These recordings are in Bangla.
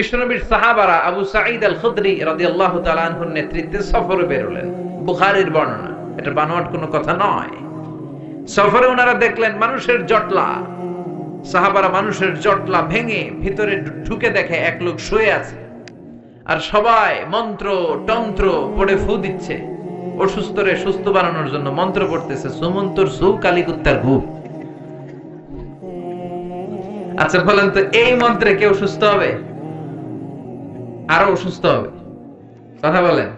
বিশ্বনবীর সাহাবারা আবু সাঈদ আল খুদরি রাদিয়াল্লাহু তাআলা আনহুর নেতৃত্বে সফরে বেরোলেন। বুখারীর বর্ণনা, এটা বানোয়াট কোনো কথা নয়। সফরে ওনারা দেখলেন মানুষের জটলা। সাহাবারা মানুষের জটলা ভেঙে ভিতরে ঢুকে দেখে এক লোক শুয়ে আছে। আর সবাই মন্ত্র, তন্ত্র পড়ে ফু দিচ্ছে। অসুস্থরে সুস্থ বানানোর জন্য মন্ত্র পড়তেছে, সুমন্তর সু কালিকুত্তার ঘুম আচ্ছা বলেন তো, এই মন্ত্রে কেউ সুস্থ হবে? আরও অসুস্থ হবে। কথা বলেন।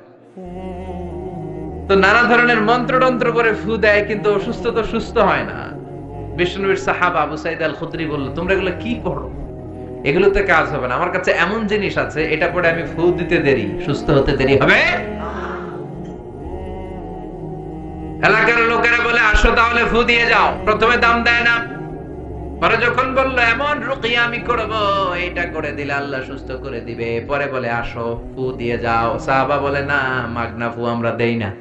তো নানা ধরনের মন্ত্রতন্ত্র করে ফু দেয়, কিন্তু অসুস্থ তো সুস্থ হয় না। বিষ্ণুবীর সাহাব আবু সাইদ আল খুদরি বলল, তোমরা এগুলো কি পড়ো? এগুলোতে কাজ হবে না। আমার কাছে এমন জিনিস আছে, এটা পরে আমি ফু দিতে দেরি, সুস্থ হতে দেরি হবে? এলাকার লোকেরা বলে, আসো তাহলে ফু দিয়ে যাও। প্রথমে দাম দেয় না। পরে যখন বলল, এমন আমি করব এটা করে দিলে আল্লাহ সুস্থ করে দিবে। পরে বলে, আসো, ফু দিয়ে যাও। সাহাবা বলে, না, মাগনা ফু আমরা দেই না।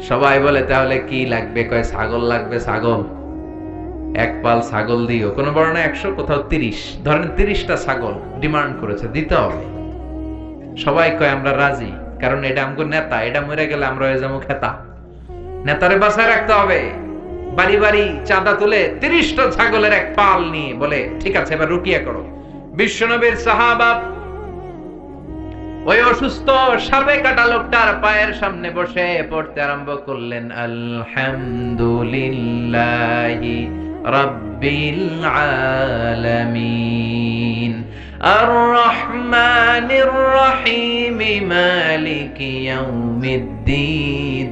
সবাই বলে, তাহলে কি লাগবে? কয়, ছাগল লাগবে, ছাগল। এক পাল ছাগল দিও। কোনো কোন বর্ণনা একশো, কোথাও তিরিশ। ধরেন তিরিশটা ছাগল ডিমান্ড করেছে, দিতে হবে। সবাই কয়, আমরা রাজি। কারণ এটা আমগো নেতা, এটা মরে গেলে আমরা হয়ে যাব খেতা। নেতারে বাসায় রাখতে হবে। বাড়ি বাড়ি চাঁদা তুলে তিরিশটা ছাগলের এক পাল নিয়ে বলে, ঠিক আছে, এবার রুকিয়া করো। বিশ্বনবীর সাহাবা ওই অসুস্থ সাবে কাটা লোকটার পায়ের সামনে বসে পড়তে আরম্ভ করলেন, আলহামদুলিল্লাহি আলামিন। আর রহিম, মালিকি ইয়াউমিদ্দিন।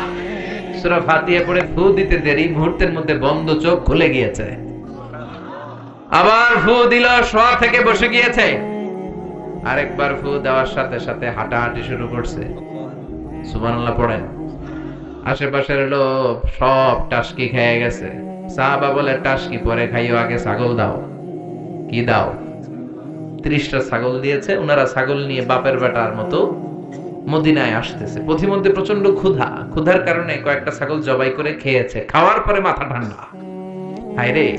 সূরা ফাতিহা পড়ে ফু দিতে দেরি, মুহূর্তের মধ্যে বন্ধ চোখ খুলে গিয়েছে। আবার ফু দিল, শোয়া থেকে বসে গিয়েছে। আরেকবার ফু দেওয়ার সাথে সাথে হাঁটাহাঁটি শুরু করছে। সুবহানাল্লাহ, পড়েন। আশেপাশের লোক সব টাসকি খেয়ে গেছে। সাহাবা বলে, টাসকি পরে খাইও, আগে ছাগল দাও। কি দাও? ত্রিশটা ছাগল দিয়েছে ওনারা ছাগল নিয়ে বাপের বেটার মতো মদিনায় আসতেছে। পথিমধ্যে প্রচণ্ড ক্ষুধা। ক্ষুধার কারণে কয়েকটা ছাগল জবাই করে খেয়েছে। খাওয়ার পরে মাথা ঠান্ডা। হায়রে,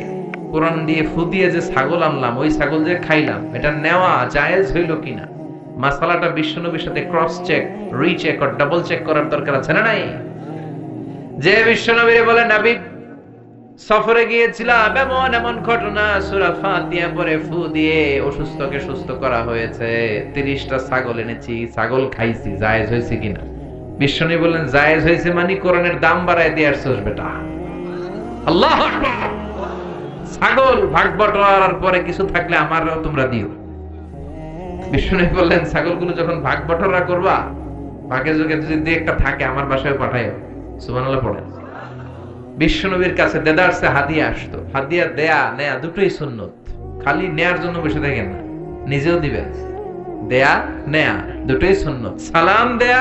কোরআন দিয়ে ফু দিয়ে যে ছাগল আনলাম, ওই ছাগল যে খাইলাম, এটা নেওয়া জায়েজ হইল কিনা? মাসালাটা বিশ্বনবীর সাথে ক্রস চেক রিচেক আর ডাবল চেক করার দরকার আছে না নাই? যে বিশ্বনবীরে বলে নাবি সফরে গিয়েছিলাম, এমন এমন ঘটনা। সুরা ফাতিহা পরে ফু দিয়ে অসুস্থকে সুস্থ করা হয়েছে। তিরিশটা ছাগল এনেছি, ছাগল খাইছি, জায়েজ হয়েছে কিনা? বিশ্বনী বললেন, জায়েজ হয়েছে মানে কোরআনের দাম বাড়ায় দিয়ে আসছোস বেটা। আল্লাহ ছাগল ভাগ বটোয়ারার পরে কিছু থাকলে আমারও তোমরা দিও। বিশ্বনী বললেন, ছাগলগুলো যখন ভাগ বটোয়ারা করবা, ভাগে যোগে যদি একটা থাকে, আমার বাসায় পাঠাইও সুবহানাল্লাহ পড়েন। বিশ্বনবীর কাছে দেদারসে হাদিয়া আসতো। হাদিয়া দেয়া, নেয়া দুটোই সুন্নত। খালি নেয়ার জন্য বসে থাকেন না। নিজেও দিবেন। দেয়া, নেয়া, দুটোই সুন্নত। সালাম দেয়া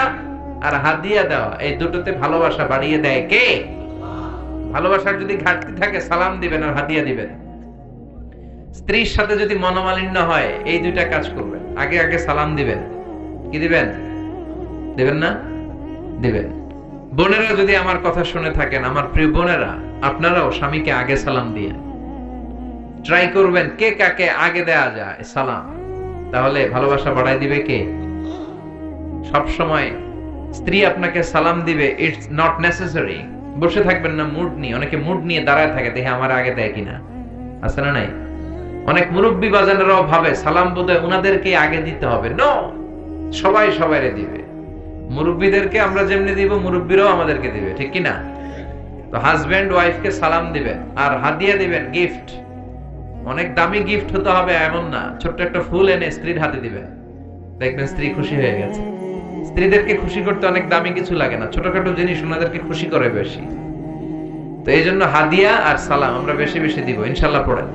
আর হাদিয়া দেওয়া, এই দুটোতে ভালোবাসা বাড়িয়ে দেয় কে? ভালোবাসার যদি ঘাটতি থাকে, সালাম দিবেন আর হাদিয়া দিবেন। স্ত্রীর সাথে যদি মনোমালিন্য হয়, এই দুইটা কাজ করবেন। আগে আগে সালাম দিবেন। কি দিবেন? দিবেন না? দিবেন। বোনেরা, যদি আমার কথা শুনে থাকেন, আমার প্রিয় বোনেরা, আপনারাও স্বামীকে আগে সালাম দিয়ে ট্রাই করবেন, কে কাকে আগে দেয়া যায়, সালাম। তাহলে ভালোবাসা বাড়াই দিবে কে? সব সময় স্ত্রী আপনাকে সালাম দিবে ইটস নট নেসেসারি বসে থাকবেন না মুড নিয়ে। অনেকে মুড নিয়ে দাঁড়ায় থাকে, দেখে আমার আগে দেয় কিনা। আছে না নাই? অনেক মুরব্বী বাজানেরাও ভাবে, সালাম বোধ হয় ওনাদেরকে আগে দিতে হবে। নো সবাই সবাইরে দিবে। মুরব্বীদেরকে আমরা যেমনি দিব, মুরব্বীরাও আমাদেরকে দিবে, ঠিক কি না? তো হাজবেন্ড ওয়াইফকে সালাম দিবেন, আর হাদিয়া দিবেন গিফট অনেক দামি গিফট হতে হবে, এমন না। ছোট্ট একটা ফুল এনে স্ত্রীর হাতে দিবেন। দেখবেন স্ত্রী খুশি হয়ে গেছে। স্ত্রীদেরকে খুশি করতে অনেক দামি কিছু লাগে না। ছোটখাটো জিনিস ওনাদেরকে খুশি করে বেশি। তো এই জন্য হাদিয়া আর সালাম আমরা বেশি বেশি দিব ইনশাল্লাহ পড়েন।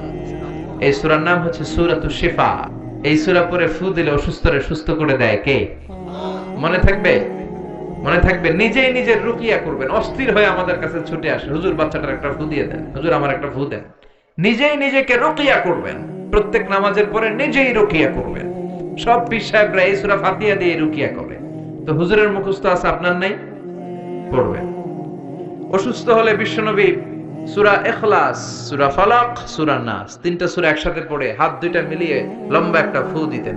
এই সূরার নাম হচ্ছে সূরাতুশ শিফা। এই সূরা পরে ফু দিলে অসুস্থরে সুস্থ করে দেয় কে? মনে থাকবে? মনে থাকবে, নিজেই নিজের রুকিয়া করবেন, অস্থির হয়ে আমাদের কাছে ছুটে আসে। হুজুর বাচ্চাটার একটা ফু দিয়ে দেন। হুজুর, আমার একটা ফু দেন। নিজেই নিজেকে রুকিয়া করবেন। প্রত্যেক নামাজের পরে নিজেই রুকিয়া করবেন। সব পীর এই সূরা ফাতিহা দিয়ে রুকিয়া করে। তো হুজুরের মুখস্থ আছে, আপনার নাই? পড়বেন। অসুস্থ হলে বিশ্বনবী সুরা এখলাস সুরা ফালাক, সুরা নাস, তিনটা সুরা একসাথে পড়ে হাত দুইটা মিলিয়ে লম্বা একটা ফু দিতেন।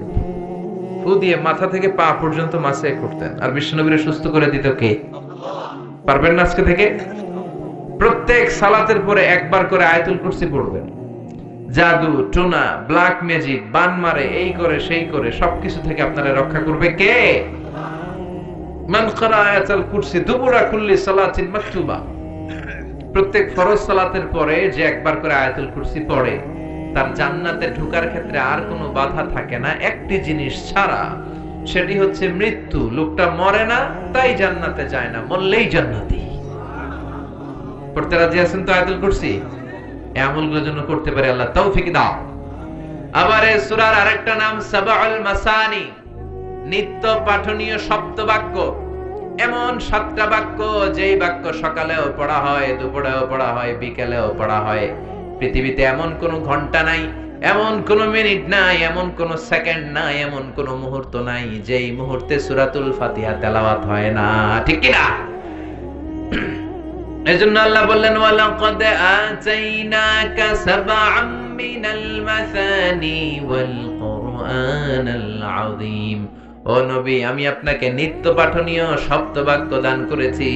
ফু দিয়ে মাথা থেকে পা পর্যন্ত মাসে করতেন। আর বিশ্বনবীর সুস্থ করে দিত কে? পারবেন না আজকে থেকে? প্রত্যেক সালাতের পরে একবার করে আয়াতুল কুরসি পড়বেন। জাদু, টোনা, ব্ল্যাক ম্যাজিক, বান মারে, এই করে, সেই করে, সবকিছু থেকে আপনারা রক্ষা করবে কে? প্রত্যেক ফরজ সালাতের পরে যে একবার করে আয়াতুল কুরসি পড়ে তার জান্নাতে ঢোকার ক্ষেত্রে আর কোনো বাধা থাকে না, একটি জিনিস ছাড়া। সেটি হচ্ছে মৃত্যু। লোকটা মরে না, তাই জান্নাতে যায় না, মরলেই জান্নাতি। আবার আরেকটা নিত্য পাঠনীয় সপ্ত বাক্য এমন সাতটা বাক্য, যেই বাক্য সকালেও পড়া হয় পড়া হয়, বিকেলেও পড়া হয়। পৃথিবীতে এমন কোন ঘণ্টা নাই, এমন কোন মিনিট নাই, এমন কোন সেকেন্ড নাই, এমন কোন মুহূর্ত নাই, যেই মুহূর্তে সুরাতুল ফাতিহা তেলাওয়াত হয় না। ঠিক কি এজন্য আল্লাহ বললেন, ওয়ালাকাদ আতাইনাকা সাবআম মিনাল মাসানি ওয়াল কুরআনাল আযীম। ও নবী, আমি আপনাকে নিত্য পাঠনীয় সপ্তবাক্য দান করেছি,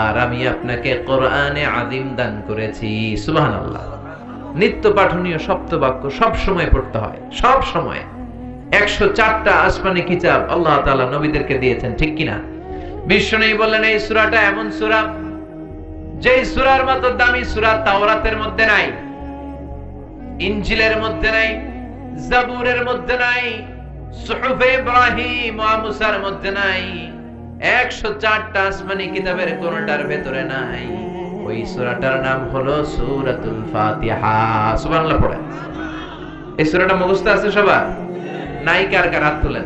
আর আমি আপনাকে কোরআনে আযীম দান করেছি। সুবহানাল্লাহ। নিত্য পাঠনীয় সপ্তবাক্য সব সময় পড়তে হয়, সব সময়। একশো চারটা আসমানি কিতাব আল্লাহ তাআলা নবীদেরকে দিয়েছেন, ঠিক কিনা? বিশ্ব নেই বললেন, এই সূরাটা এমন সূরা, যেই সুরার মতো দামি সুরা তাওরাতের মধ্যে নাই, ইনজিলের মধ্যে নাই, জাবুরের মধ্যে নাই, সুহুফে ইব্রাহিম মুসার মধ্যে নাই, একশো চারটা আসমানি কিতাবের কোনটার ভেতরে নাই। ওই সূরাটার নাম হলো সূরাতুল ফাতিহা। সুবহানাল্লাহ, পড়ে। এই সূরাটা মুখস্থ আছে সবার? নাই কার কার হাত তোলেন?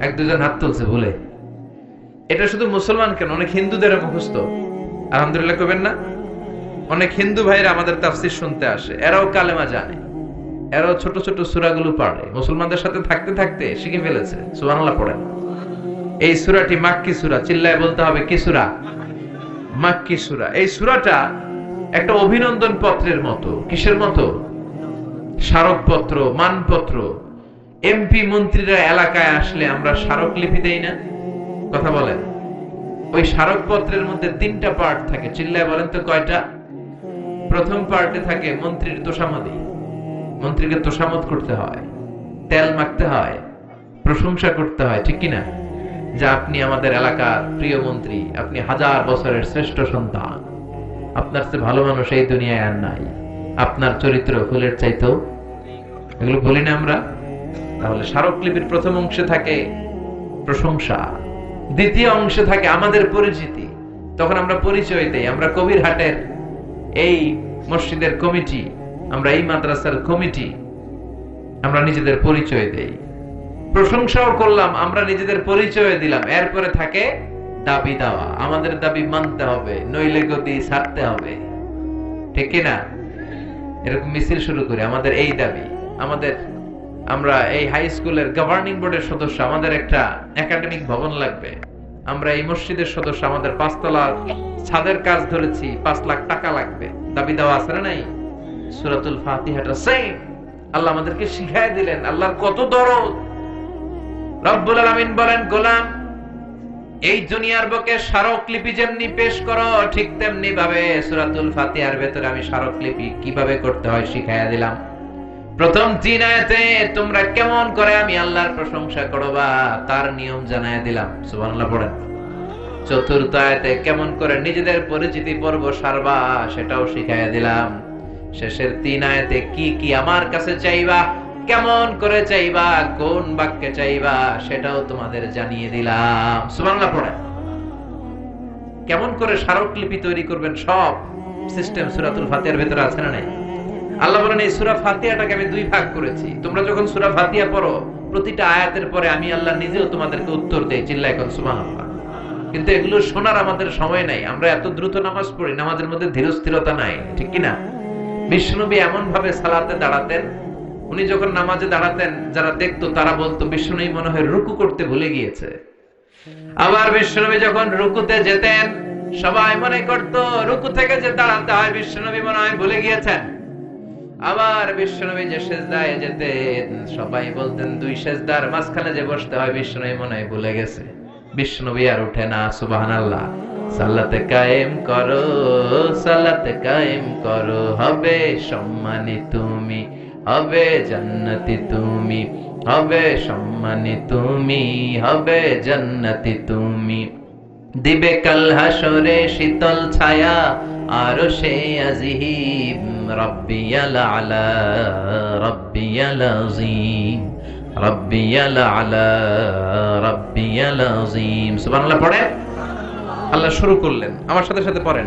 এক দুজন হাত তুলছে ভুলে এটা শুধু মুসলমান কেন? অনেক হিন্দুদের মুখস্থ। আলহামদুলিল্লাহ কবেন না। অনেক হিন্দু ভাইরা আমাদের তাফসির শুনতে আসে। এরাও কালেমা জানে। এরাও ছোট ছোট সূরাগুলো পড়ে। মুসলমানদের সাথে থাকতে থাকতে শিখে ফেলেছে। সুবহানাল্লাহ, পড়েন। এই সূরাটি মাক্কি সূরা। চিল্লায় বলতে হবে কি সূরা? মাক্কি সূরা। এই সূরাটা একটা অভিনন্দন পত্রের মতো। কিসের মতো? স্মারকপত্র, মানপত্র। এমপি মন্ত্রীরা এলাকায় আসলে আমরা স্মারকলিপি দেই না। কথা বলেন। ওই স্মারকপত্রের মধ্যে তিনটা পার্ট থাকে। চিল্লায় বলেন তো কয়টা? প্রথম পার্টে থাকে মন্ত্রীর তোষামদি মন্ত্রীকে তোষামত করতে হয়। তেল মাখতে হয়। প্রশংসা করতে হয়। ঠিক কিনা? যে আপনি আমাদের এলাকার প্রিয় মন্ত্রী, আপনি হাজার বছরের শ্রেষ্ঠ সন্তান। আপনার চেয়ে ভালো মানুষ এই দুনিয়ায় আর নাই। আপনার চরিত্র ফুলের চাইতেও। এগুলো বলি না আমরা। তাহলে স্মারকলিপির প্রথম অংশে থাকে প্রশংসা। দ্বিতীয় অংশে থাকে আমাদের পরিচিতি। তখন আমরা পরিচয় দেই, আমরা কবির হাটের এই মসজিদের কমিটি, আমরা এই মাদ্রাসার কমিটি, আমরা নিজেদের পরিচয় দেই। প্রশংসাও করলাম, আমরা নিজেদের পরিচয় দিলাম। এরপরে থাকে দাবি দেওয়া। আমাদের দাবি মানতে হবে, নইলে গতি ছাড়তে হবে। ঠিক না এরকম মিছিল শুরু করি, আমাদের এই দাবি। আমাদের, আমরা এই হাই স্কুলের গভর্নিং বোর্ডের সদস্য, আমাদের একটা একাডেমিক ভবন লাগবে। আমরা এই মসজিদের সদস্য, আমাদের পাঁচতলার ছাদের কাজ ধরেছি, পাঁচ লাখ টাকা লাগবে। দাবি দেওয়া আছে না নাই? সুরাতুল ফাতিহাটা সেম আল্লাহ আমাদেরকে শিখাই দিলেন, আল্লাহর কত দরদ। রব্বুল আলামিন বলেন, গোলাম, এই দুনিয়ার বুকে স্মারকলিপি যেমনি পেশ করো, ঠিক তেমনি ভাবে সুরাতুল ফাতিহার ভেতরে আমি স্মারকলিপি কীভাবে করতে হয় শিখাইয়া দিলাম। প্রথম তিন আয়াতে তোমরা কেমন করে আমি আল্লাহর প্রশংসা করো বা তার নিয়ম জানায় দিলাম। সুবহানাল্লাহ পড়েন। চতুর্থ আয়াতে কেমন করে নিজেদের পরিচিতি পর্ব সারবা, সেটাও শিখাইয়া দিলাম। শেষের তিন আয়াতে কি কি আমার কাছে চাইবা কেমন করে চাইবা, কোন বাক্যে চাইবা, সেটাও তোমাদের জানিয়ে দিলাম। সুবহানাল্লাহ পড়েন কেমন করে স্মারকলিপি তৈরি করবেন সব সিস্টেম সূরাতুল ফাতিহার ভেতরে আছে না আল্লাহ বলেন, এই সূরা ফাতিহাটাকে আমি দুই ভাগ করেছি। তোমরা যখন সূরা ফাতিহা পড়ো, প্রতিটা আয়াতের পরে আমি আল্লাহ নিজেও তোমাদেরকে উত্তর দেই চিল্লা এখন সুবহানাল্লাহ। কিন্তু এগুলো শোনার আমাদের সময় নাই। আমরা এত দ্রুত নামাজ পড়ি, নামাজের মধ্যে ধীরস্থিরতা নাই, ঠিক কি না বিষ্ণুনবী এমন ভাবে সালাতে দাঁড়াতেন উনি যখন নামাজে দাঁড়াতেন, যারা দেখতো, তারা বলতো, বিষ্ণুনবী মনে হয় রুকু করতে ভুলে গিয়েছে। আবার বিষ্ণুনবী যখন রুকুতে যেতেন, সবাই মনে করত, রুকু থেকে যে দাঁড়াতে হয়, বিষ্ণুনবী মনে হয় ভুলে গিয়েছেন। আবার বিষ্ণুনবী যে সেজদায় যেতেন, সবাই বলতেন, দুই সেজদার মাঝখানে যে বসতে হয়, বিষ্ণুনবী মনে হয় ভুলে গেছে। বিষ্ণুনবী আর উঠে না, সুবহানাল্লাহ। সালাতে কায়েম করো, সালাতে কায়েম করো, হবে সম্মানী তুমি। হবে জান্নাতি তুমি, হবে সম্মানী তুমি, হবে জান্নাতি তুমি। দিবে কাল হাসরে শীতল ছায়া, আর সে আজিহিম রব্বিয়াল আলা, রব্বিয়াল আজিম, রব্বিয়াল আলা, রব্বিয়াল আজিম। সুবহানাল্লাহ পড়ে আল্লাহ শুরু করলেন, আমার সাথে সাথে পড়েন।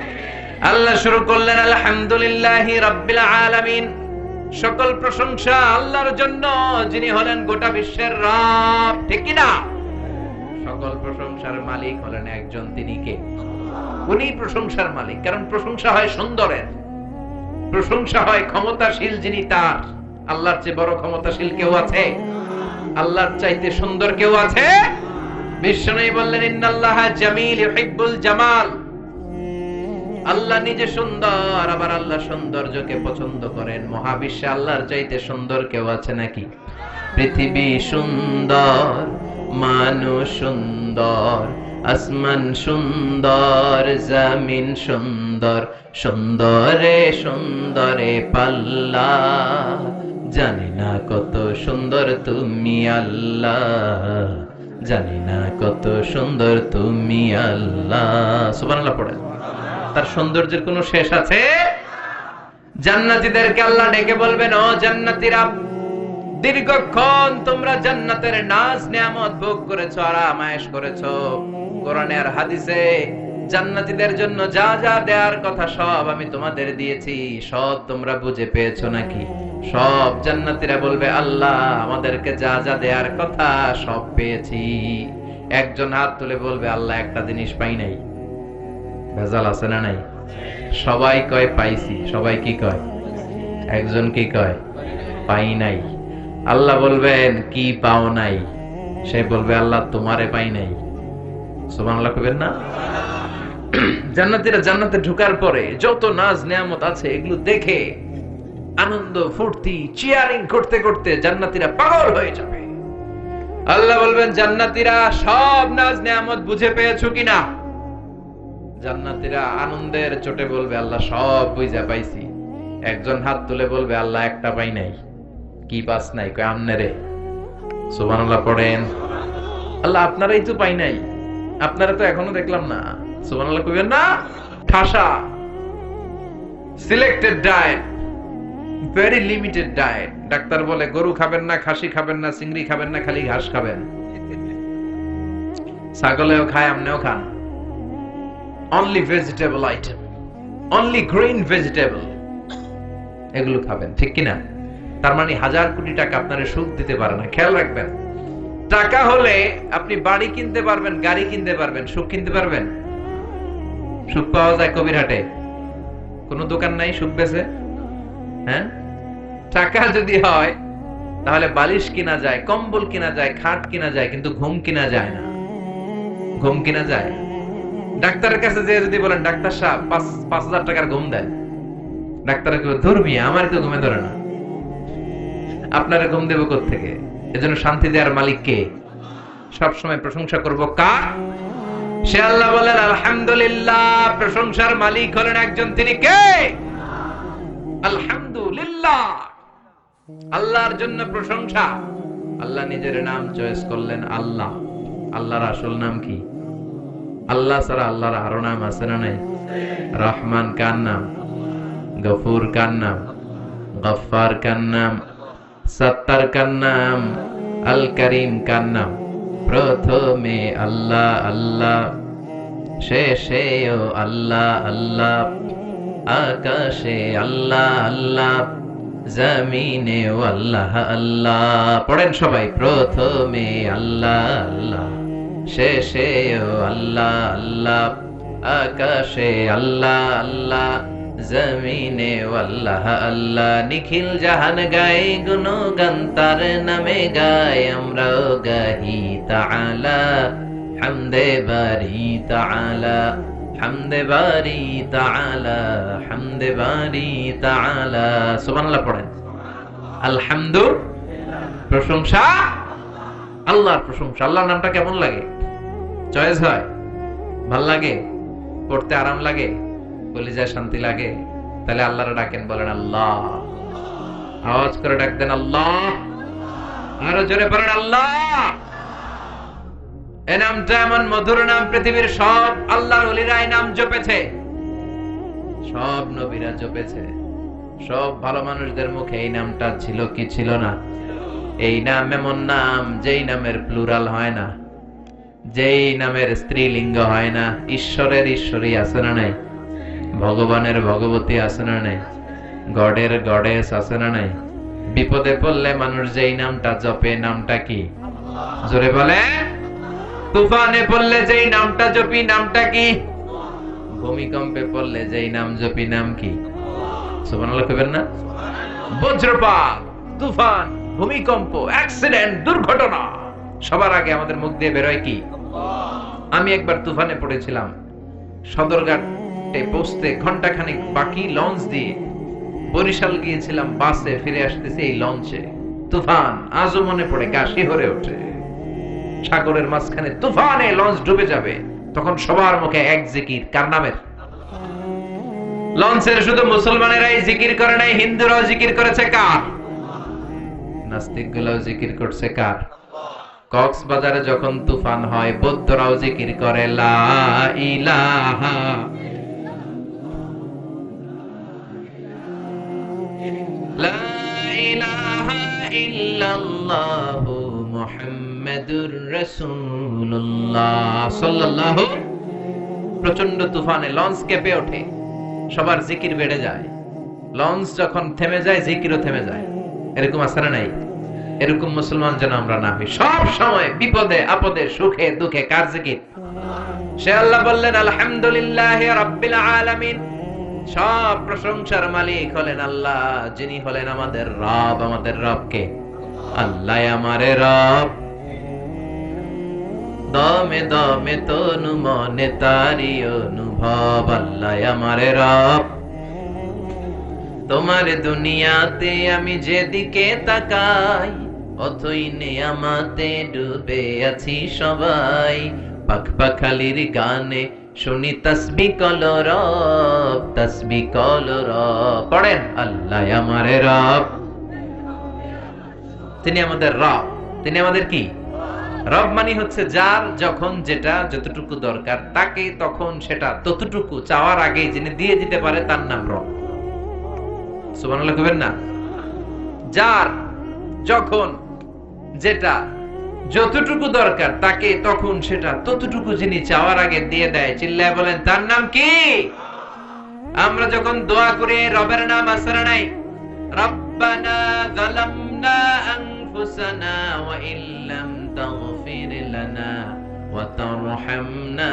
আল্লাহ শুরু করলেন, আলহামদুলিল্লাহ রাব্বিল আলামিন। সকল প্রশংসা আল্লাহর জন্য, যিনি হলেন গোটা বিশ্বের রব, ঠিক না সকল প্রশংসার মালিক হলেন একজন তিনি কে? উনি প্রশংসার মালিক, কারণ প্রশংসা হয় সুন্দরের। প্রশংসা হয় ক্ষমতাশীল যিনি তার। আল্লাহর চেয়ে বড় ক্ষমতাশীল কেউ আছে? আল্লাহর চাইতে সুন্দর কেউ আছে? বিশ্ব বিশ্বনবী বললেন, ইন্নাল্লাহ জামিল ইউহিব্বুল জামাল। আল্লাহ নিজে সুন্দর, আবার আল্লাহ সৌন্দর্যকে পছন্দ করেন। মহাবিশ্বে আল্লাহর চাইতে সুন্দর কেউ আছে নাকি? পৃথিবী সুন্দর, মানুষ সুন্দর, আসমান সুন্দর, জামিন সুন্দর, সুন্দরে সুন্দরে পাল্লা। জানি না কত সুন্দর তুমি আল্লাহ, জানি না কত সুন্দর তুমি আল্লাহ। সুবহানাল্লাহ, পড়েন। তার সৌন্দর্যের কোনো শেষ আছে? জান্নাতীদেরকে আল্লাহ ডেকে বলবেন, ও জান্নাতীরা দীর্ঘক্ষণ তোমরা জান্নাতের নাজ নিয়ামত ভোগ করেছ, আরাম আয়েশ করেছ। কোরআনে আর হাদিসে জান্নাতীদের জন্য যা যা দেওয়ার কথা সব আমি তোমাদের দিয়েছি, সব তোমরা বুঝে পেয়েছ নাকি? সব জান্নাতীরা বলবে, আল্লাহ, আমাদেরকে যা যা দেওয়ার কথা সব পেয়েছি। একজন হাত তুলে বলবে, আল্লাহ, একটা জিনিস পাই নাই। ভেজাল আছে না নাই? সবাই কয় পাইছি, সবাই কি কয়? একজন কি কয়? পাই নাই। আল্লাহ বলবেন, কি পাও নাই? সে বলবে, আল্লাহ তোমারে পাই নাই। সুবহানাল্লাহ কইবেন না? জান্নাতীরা জান্নাতে ঢোকার পরে যত নাজ নিয়ামত আছে, এগুলো দেখে আনন্দ, ফুর্তি চিয়ারিং করতে করতে জান্নাতীরা পাগল হয়ে যাবে। আল্লাহ বলবেন, জান্নাতীরা সব নাজ নিয়ামত বুঝে পেয়েছ কিনা? জান্নাতীরা আনন্দের চোটে বলবে, আল্লাহ সব বুঝা পাইছি। একজন হাত তুলে বলবে, আল্লাহ একটা পাই নাই। কি পাস নাই? কয়, আমনে রে। সুবহানাল্লাহ পড়েন। আল্লাহ আপনারাই তো পাই নাই। আপনারা তো এখনও দেখলাম না। সুবহানাল্লাহ কইবেন, না, ঠাসা। Selected diet very limited diet doctor বলে, গরু খাবেন না, খাসি খাবেন না, চিংড়ি খাবেন না, খালি ঘাস খাবেন। ছাগলেও খায়, আমনেও খান। Only vegetable item only green vegetable এগুলো খাবেন, ঠিক কিনা? তার মানে হাজার কোটি টাকা আপনার সুখ দিতে পারে না, খেয়াল রাখবেন। টাকা হলে আপনি বাড়ি কিনতে পারবেন, গাড়ি কিনতে পারবেন, সুখ কিনতে পারবেন। সুখ পাওয়া যায় কবিরহাটে কোনো দোকান নাই, সুখ বেছে হ্যাঁ? টাকা যদি হয়, তাহলে বালিশ কিনা যায়, কম্বল কিনা যায়, খাট কিনা যায়, কিন্তু ঘুম কিনা যায় না। ঘুম কিনা যায়? ডাক্তারের কাছে যে যদি বলেন, ডাক্তার সাহেব, পাঁচ পাঁচ হাজার টাকার ঘুম দেয়। ডাক্তার ধরবি আমার তো ঘুমে ধরে না। আপনারা ঘুম দেব থেকে এজন্য শান্তি দেওয়ার মালিক কে? সবসময় প্রশংসা করব কার? সে আল্লাহ বলেন, আলহামদুলিল্লাহ, প্রশংসার মালিক হলেন একজন তিনি কে? আলহামদুলিল্লাহ। আল্লাহর জন্য প্রশংসা। আল্লাহ নিজের নাম চয়েস করলেন আল্লাহ। আল্লাহর আসল নাম কি? আল্লাহ ছাড়া আল্লাহর আরও নাম আছে না নাই? রহমান কার নাম? গফুর কার নাম? গফার কার নাম? সত্তার কার নাম? আল করিম কার নাম? প্রথমে আল্লাহ আল্লাহ, শেষেও আল্লাহ আল্লাহ, আকাশে আল্লাহ আল্লাহ জমিনে আল্লাহ আল্লাহ। পড়েন সবাই, প্রথমে আল্লাহ আল্লাহ। শেষেও আল্লাহ আল্লাহ, আকাশে আল্লাহ আল্লাহ, জমিনে আল্লাহ আল্লাহ, নিখিল জাহান গায়ে গুণগান তার নামে গায়। আমরাও গাহি তাআলা, হামদে বারি তাআলা, হামদে বারি তাআলা, হামদে বারি তাআলা। সুবহানাল্লাহ পড়েন। আলহামদু প্রশংসা আল্লাহর প্রশংসা। আল্লাহর নামটা কেমন লাগে? চয়েস হয়? ভালো লাগে? পড়তে আরাম লাগে? কলিজায় শান্তি লাগে? তাহলে আল্লাহরে ডাকেন, বলেন আল্লাহ। আওয়াজ করে ডাক দেন আল্লাহ। আরও জোরে পড়েন আল্লাহ। এ নামটা এমন মধুর নাম, পৃথিবীর সব আল্লাহর অলিরা নাম জপেছে। সব নবীরা জপেছে। সব ভালো মানুষদের মুখে এই নামটা ছিল কি ছিল না? এই নাম এমন নাম, যেই নামের প্লুরাল হয় না। যেই নামের স্ত্রীলিঙ্গ হয় না। ঈশ্বরের ঈশ্বরী আছে না নাই? ভগবানের ভগবতী আছে না নাই? গডের গডেস আছে না নাই? বিপদে পড়লে মানুষ যেই নামটা জপে, নামটা কি? জোরে বলে। তুফানে পড়লে যেই নামটা জপি, নামটা কি? ভূমিকম্পে পড়লে যেই নাম জপি, নাম কি? সুবহানাল্লাহ কইবেন না? বজ্রপাত, তুফান। ভূমিকম্প অ্যাক্সিডেন্ট দুর্ঘটনা, সবার আগে আমাদের মুখ দিয়ে বেরোয় কি? আমি একবার তুফানে পড়েছিলাম। সদরঘাটে পৌঁছতে ঘন্টাখানিক বাকি লঞ্চ দিয়ে বরিশাল গিয়েছিলাম বাসে, ফিরে আসতেছি এই লঞ্চে। তুফান, আজও মনে পড়ে গা শিহরে ওঠে। সাগরের মাঝখানে তুফানে লঞ্চ ডুবে যাবে, তখন সবার মুখে এক জিকির, কার নামের? লঞ্চের শুধু মুসলমানেরাই জিকির করে নাই, হিন্দুরাও জিকির করেছে কার? নাস্তিক গুলাও জিকির করছে কার? কক্সবাজারে যখন তুফান হয়, বৌদ্ধরাও জিকির করে, লা ইলাহা প্রচণ্ড তুফানে লঞ্চ কেঁপে ওঠে, সবার জিকির বেড়ে যায়। লঞ্চ যখন থেমে যায়, জিকিরও থেমে যায়। এরকম আছে নাই। এরকম মুসলমান যেন আমরা না হই। সব সময় বিপদে, আপদে, সুখে, দুঃখে, কার জিকির? সে আল্লাহ বললেন, আলহামদুলিল্লাহ রাব্বিল আলামিন। সব প্রশংসার মালিক হলেন আল্লাহ, যিনি হলেন আমাদের রব, আমাদের রবকে। আল্লাহ আমারে রব। দমে দমে তনু মনে তারি অনুভব, আল্লাহ আমারে রব। তোমার দুনিয়াতে আমি যেদিকে তাকাই, অথই নেয়ামাতে ডুবে আছি সবাই। পাখ পাখালির গানে শুনি তসবি কল রব, তসবি কল রব। পড়েন, আল্লাহ আমারে রব। তিনি আমাদের রব। তিনি আমাদের কি? রব মানে হচ্ছে যার যখন যেটা যতটুকু দরকার তাকে, তখন সেটা ততটুকু চাওয়ার আগে যিনি দিয়ে দিতে পারে তার নাম রব। সুবহানাল্লাহ কইবেন না? যার যখন যেটা যতটুকু দরকার তাকে তখন সেটা ততটুকু যিনি চাওয়ার আগে দিয়ে দেয়, চিল্লায় বলেন, তার নাম কি? আমরা যখন দোয়া করি, রবের নাম আসরা নাই? রব্বানা যালামনা আনফুসানা ওয়া ইল্লাম তাগফির লানা। وترحمنا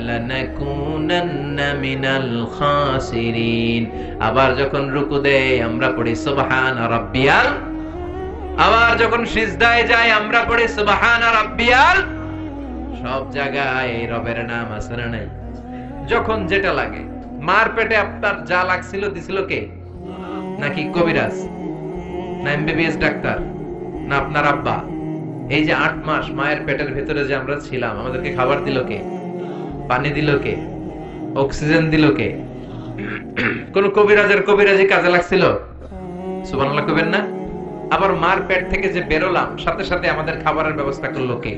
لنكونن من الخاسرين আবার যখন রুকু দেই আমরা পড়ি সুবহান রাব্বিয়াল আবার যখন সিজদায় যায় আমরা পড়ি সুবহান রাব্বিয়াল সব জায়গায় এই রবের নাম আছে না নাই যখন যেটা লাগে মার পেটে আপনার যা লাগছিল দিছিল কে নাকি কবিরাজ না এমবিবিএস ডাক্তার না আপনার আব্বা এই যে আট মাস মায়ের পেটের ভেতরে যে আমরা ছিলাম, আমাদেরকে খাবার দিল কে? পানি দিল কে? অক্সিজেন দিল কে? কোন কবিরাজের কবিরাজি কাজে লাগছিল? সুবহানাল্লাহ কবেন না? আবার মার পেট থেকে যে বেরোলাম, সাথে সাথে আমাদের খাবারের ব্যবস্থা করল কে?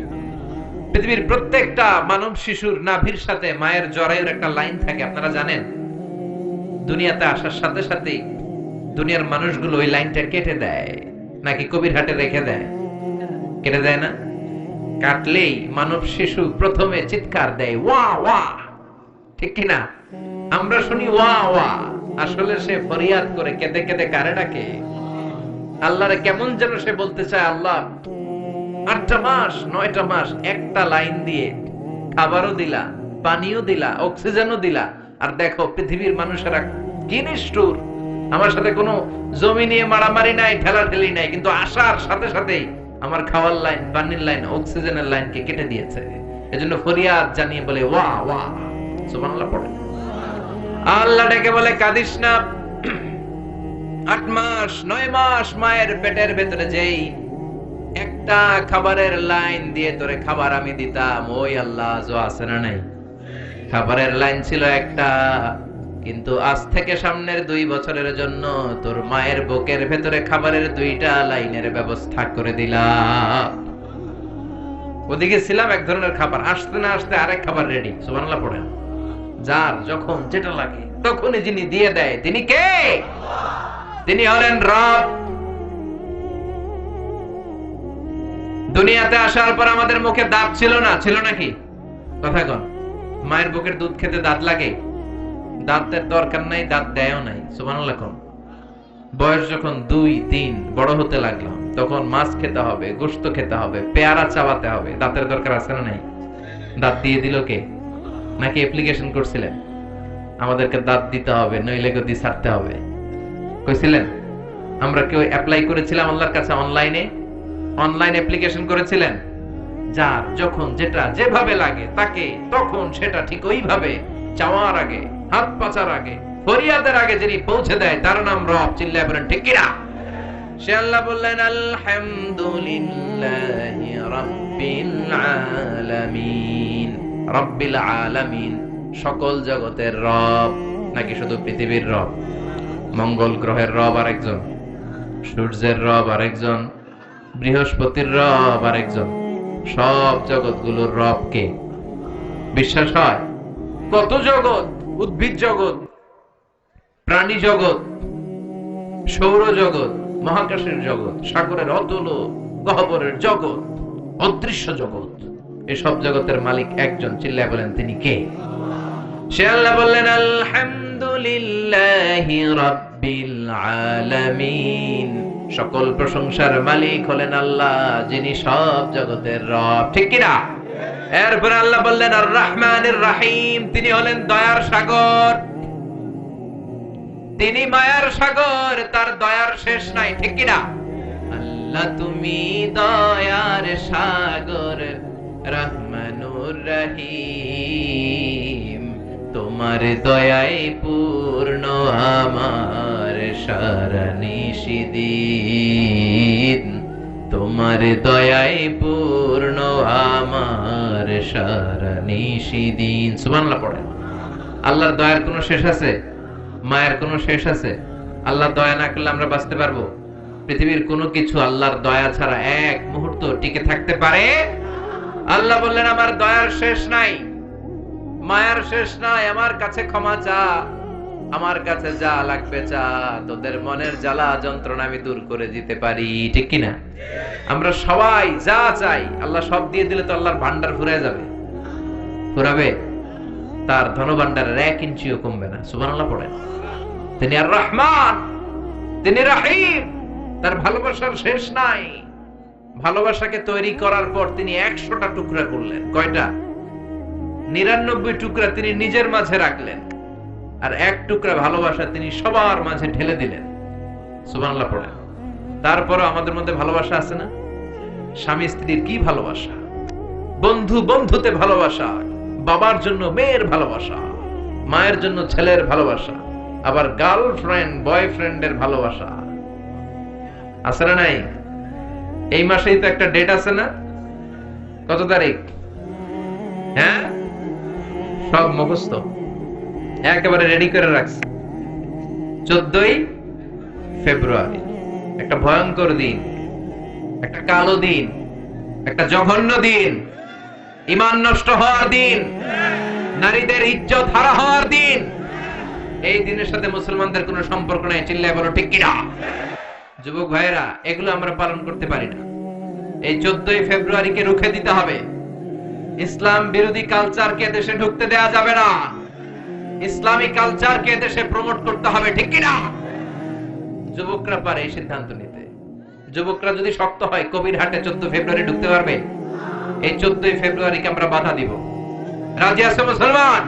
পৃথিবীর প্রত্যেকটা মানব শিশুর নাভির সাথে মায়ের জরায়ুর একটা লাইন থাকে, আপনারা জানেন? দুনিয়াতে আসার সাথে সাথেই দুনিয়ার মানুষগুলো ওই লাইনটা কেটে দেয়, নাকি কবির হাটে রেখে দেয়। কেটে দেয় না? কাটলেই মানব শিশু প্রথমে চিৎকার দেয়, ওয়া ওয়া। ঠিক কি না? আমরা শুনি, ওয়া ওয়া। আসলে সে ফরিয়াদ করে কেঁদে কেঁদে কারে ডাকে আল্লাহরে কেমন যেন সে বলতে চায়, আল্লাহ, আটটা মাস, নয়টা মাস, একটা লাইন দিয়ে খাবারও দিলা, পানিও দিলা, অক্সিজেনও দিলা। আর দেখো, পৃথিবীর মানুষেরা কি নিষ্ঠুর। আমার সাথে কোনো জমি নিয়ে মারামারি নাই, ঠেলাঠেলি নাই, কিন্তু আসার সাথে সাথেই আমার খাওয়ার লাইন পানির লাইন অক্সিজেনের লাইনকে কেটে দিয়েছে। এজন্য ফরিয়াদ জানিয়ে বলে, ওয়া ওয়া। সুবহানাল্লাহ পড়ে। আল্লাহ ডেকে বলে, কাঁদিস না। আট মাস, নয় মাস মায়ের পেটের ভেতরে যেই একটা খাবারের লাইন দিয়ে তোরে খাবার আমি দিতাম, ওই আল্লাহ আজও আছে না নাই? খাবারের লাইন ছিল একটা। কিন্তু আজ থেকে সামনের দুই বছরের জন্য তোর মায়ের বুকের ভেতরে খাবারের দুইটা লাইনের ব্যবস্থা করে দিলাম ওদিকে ছিলাম এক ধরনের খাবার, আসতে না আসতে আরেক খাবার রেডি সুবহানাল্লাহ পড়েন যার যখন যেটা লাগে, তখনই যিনি দিয়ে দেয়, তিনি কে? তিনি হলেন রব। দুনিয়াতে আসার পর আমাদের মুখে দাঁত ছিল না, ছিল নাকি কথা কন, মায়ের বুকের দুধ খেতে দাঁত লাগে? দাঁতের দরকার নাই, দাঁত দেয়ও নাই, সুবহানাল্লাহ কোন বয়স যখন দুই, তিন, বড় হতে লাগলাম তখন মাছ খেতে হবে গোস্ত খেতে হবে, পেয়ারা চাবাতে হবে। দাঁতের দরকার আছে না নাই? দাঁত দিয়ে দিল কে? নাকি অ্যাপ্লিকেশন করছিলেন? আমাদেরকে দাঁত দিতে হবে, নইলে গদি ছাড়তে হবে। কইছিলেন, আমরা কেউ অ্যাপ্লাই করেছিলাম আল্লাহর কাছে অনলাইনে অনলাইন অ্যাপ্লিকেশন করেছিলেন? যার যখন যেটা যেভাবে লাগে, তাকে তখন সেটা ঠিক ওইভাবে চাওয়ার আগে হাত পাচার আগে, ফরিয়াদের আগে যিনি পৌঁছে দেয়, তার নাম রব চিল্লায় বলেন, ঠিক কিনা? সে আল্লাহ বললেন, আলহামদুলিল্লাহি রাব্বিল আলামিন। আলামিন, সকল জগতের রব, নাকি শুধু পৃথিবীর রব? মঙ্গল গ্রহের রব আরেকজন, সূর্যের রব আরেকজন, বৃহস্পতির রব আরেকজন, সব জগৎগুলোর রব কে? বিশ্বাস হয়? কত জগৎ? উদ্ভিদ জগৎ, প্রাণী জগৎ, সৌর জগৎ, মহাকাশের জগৎ, সাগরের অতল গহবরের জগৎ, অদৃশ্য জগৎ। এসব জগতের মালিক একজন, চিল্লায় বলেন, তিনি কে? সে আল্লাহ বললেন, আলহামদুলিল্লাহি রাব্বিল আলামিন। সকল প্রশংসার মালিক হলেন আল্লাহ, যিনি সব জগতের রব। ঠিক কিনা? এরপরে আল্লাহ বললেন আর রহমানের রাহিম। তিনি হলেন দয়ার সাগর। তিনি মায়ার সাগর, তার দয়ার শেষ নাই, ঠিক কিনা? আল্লাহ, তুমি দয়ার সাগর, রহমানুর রহিম। তোমার দয়াই পূর্ণ, আমার সারা নিষিদিন তোমার দয়াই পূর্ণ, আমার সারা নিশি দিন সুবহানাল্লাহ পড়ে। আল্লাহর দয়ার কোনো শেষ আছে? মায়ের কোনো শেষ আছে? আল্লাহ দয়া না করলে আমরা বাঁচতে পারব? পৃথিবীর কোনো কিছু আল্লাহর দয়া ছাড়া এক মুহূর্ত টিকে থাকতে পারে? আল্লাহ বললেন, আমার দয়ার শেষ নাই। মায়ার শেষ নাই। আমার কাছে ক্ষমা চা আমার কাছে যা লাগবে চা, তোদের মনের জ্বালা যন্ত্রণা আমি দূর করে দিতে পারি। ঠিক কিনা? আমরা সবাই যা চাই, আল্লাহ সব দিয়ে দিলে তো আল্লাহর ভান্ডার ফুরে যাবে। ফুরাবে? তার ধনভাণ্ডারের এক ইঞ্চিও কমবে না। সুবহানাল্লাহ পড়েন। তিনি আর রহমান, তিনি রাহিম। তার ভালোবাসার শেষ নাই। ভালোবাসাকে তৈরি করার পর তিনি একশোটা টুকরা করলেন। কয়টা? নিরানব্বই টুকরা তিনি নিজের মাঝে রাখলেন। আর এক টুকরা ভালোবাসা তিনি সবার মাঝে ঢেলে দিলেন। সুবহানাল্লাহ পড়েন। তারপরও আমাদের মধ্যে ভালোবাসা আছে না? স্বামী স্ত্রীর কি ভালোবাসা? বন্ধু বন্ধুতে ভালোবাসা, বাবার জন্য মেয়ের ভালোবাসা, মায়ের জন্য ছেলের ভালোবাসা, আবার গার্লফ্রেন্ড বয়ফ্রেন্ডের ভালোবাসা। আছে না নাই? এই মাসেই তো একটা ডেট আছে না? কত তারিখ? হ্যাঁ? সব মুখস্থ। একেবারে রেডি করে রাখছি। চোদ্দই ফেব্রুয়ারি, একটা ভয়ঙ্কর দিন, একটা কালো দিন, একটা জঘন্য দিন, ইমান নষ্ট হওয়ার দিন, নারীদের ইজ্জত হারা হওয়ার দিন। এই দিনের সাথে মুসলমানদের কোনো সম্পর্ক নাই, চিল্লায় বলো, ঠিক কিনা? যুবক ভাইয়েরা, এগুলো আমরা পালন করতে পারি না। এই চোদ্দই ফেব্রুয়ারিকে রুখে দিতে হবে। ইসলাম বিরোধী কালচারকে দেশে ঢুকতে দেয়া যাবে না। ইসলামী কালচারকে দেশে প্রমোট করতে হবে, ঠিক কিনা? যুবকরা পারে এই সিদ্ধান্ত নিতে। যুবকরা যদি শক্ত হয়, কবির হাটে চোদ্দ ফেব্রুয়ারি ঢুকতে পারবে। এই চোদ্দই ফেব্রুয়ারিকে আমরা বাধা দিব। রাজি আছে মুসলমান?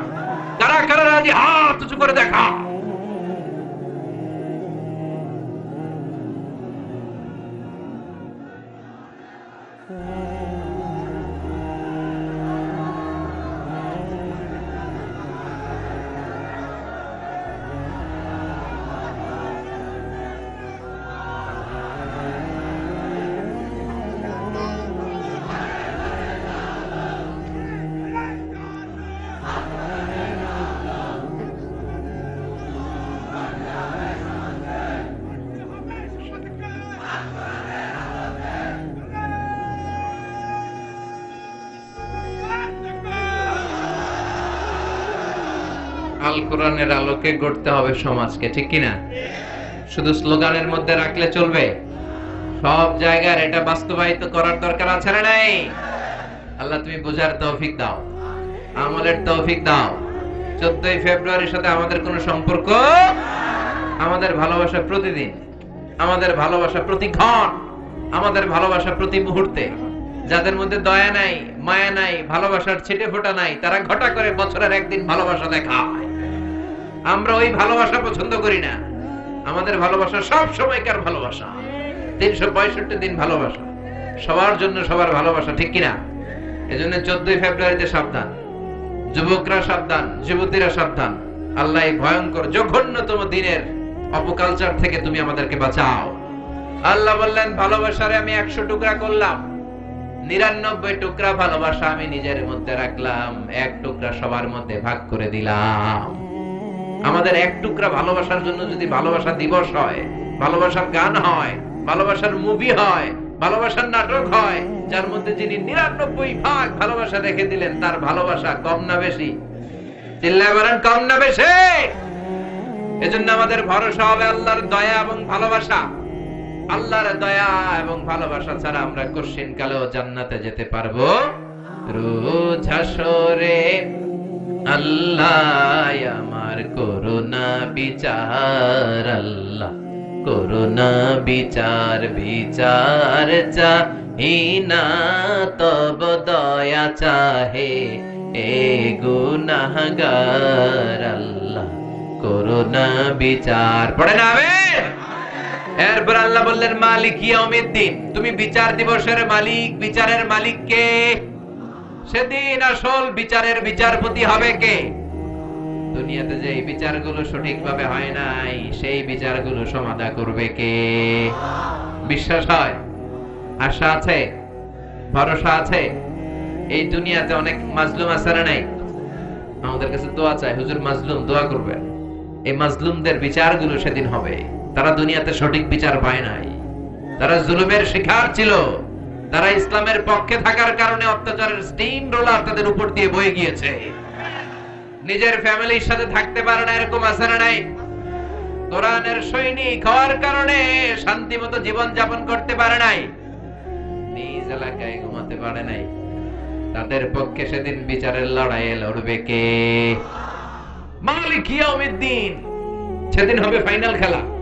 কারা কারা রাজি? হাত উঁচু করে দেখা। কোরআনের আলোকে গড়তে হবে সমাজকে, ঠিক কিনা? শুধু স্লোগানের মধ্যে রাখলে চলবে? সব জায়গার এটা বাস্তবায়িত করার দরকার আছে না নাই? আল্লাহ তুমি বোঝার তৌফিক দাও, আমলের তৌফিক দাও। চোদ্দই ফেব্রুয়ারির সাথে আমাদের কোনো সম্পর্ক? আমাদের ভালোবাসা প্রতিদিন, আমাদের ভালোবাসা প্রতি ক্ষণ আমাদের ভালোবাসা প্রতি মুহূর্তে। যাদের মধ্যে দয়া নাই, মায়া নাই, ভালোবাসার ছিটে ফোটা নাই, তারা ঘটা করে বছরের একদিন ভালোবাসা দেখায় আমরা ওই ভালোবাসা পছন্দ করি না। আমাদের ভালোবাসা সব সময়কার ভালোবাসা। তিনশো পঁয়ষট্টি দিন ভালোবাসা। সবার জন্য সবার ভালোবাসা, ঠিক কিনা? এজন্য চোদ্দই ফেব্রুয়ারিতে সাবধান। যুবকরা সাবধান, যুবতীরা সাবধান। আল্লাহ ভয়ঙ্কর, জঘন্যতম দিনের অপকালচার থেকে তুমি আমাদেরকে বাঁচাও। আল্লাহ বললেন, ভালোবাসারে আমি একশো টুকরা করলাম। নিরানব্বই টুকরা ভালোবাসা আমি নিজের মধ্যে রাখলাম। এক টুকরা সবার মধ্যে ভাগ করে দিলাম। আমাদের এক টুকরা ভালোবাসার জন্য যদি ভালোবাসা দিবস হয়, ভালোবাসার গান হয়, ভালোবাসার মুভি হয়, ভালোবাসার নাটক হয়, যার মধ্যে যিনি নিরানব্বই ভাগ ভালোবাসা রেখে দিলেন, তার ভালোবাসা কম না বেশি। চিল্লায় বলেন, কম না বেশি। এজন্য আমাদের ভরসা হবে আল্লাহর দয়া এবং ভালোবাসা। আল্লাহর দয়া এবং ভালোবাসা ছাড়া আমরা কোশ্চিন কালেও জান্নাতে যেতে পারব। রোজ হাসরে আল্লাহ, আমার করুণা বিচার, আল্লাহ, করুণা বিচার বিচার চাহিনা তব দয়া চাহে এ গুনাহগার, আল্লাহ, করুণা বিচার। পড়ে না এরপর আল্লাহ বললেন মালিক ইয়াউমিদ্দিন তুমি বিচার দিবসের মালিক, বিচারের মালিক কে? সেদিন আসল বিচারের বিচারপতি হবে কে? দুনিয়াতে যে বিচারগুলো সঠিকভাবে হয় নাই, সেই বিচারগুলো সমাধা করবে কে? বিশ্বাস হয়? আশা আছে? ভরসা আছে? এই দুনিয়াতে অনেক মাজলুম আছে না নাই? আমাদের কাছে দোয়া চাই, হুজুর মাজলুম, দোয়া করবেন। এই মাজলুমদের বিচারগুলো সেদিন হবে। তারা দুনিয়াতে সঠিক বিচার পায় নাই। তারা জুলুমের শিকার ছিল। তারা ইসলামের পক্ষে থাকার কারণে অত্যাচারের স্টিম রোলার তাদের উপর দিয়ে বয়ে গিয়েছে। নিজের ফ্যামিলির সাথে থাকতে পারে না, এরকম আছে নাই? কোরআনের সৈনিক হওয়ার কারণে শান্তি মতো জীবন যাপন করতে পারে নাই। নিজ এলাকায় ঘুমাতে পারে নাই। তাদের পক্ষে সেদিন বিচারের লড়াইয়ে লড়বে কে? মালিক ইয়াউমিদ্দিন। সেদিন হবে ফাইনাল খেলা।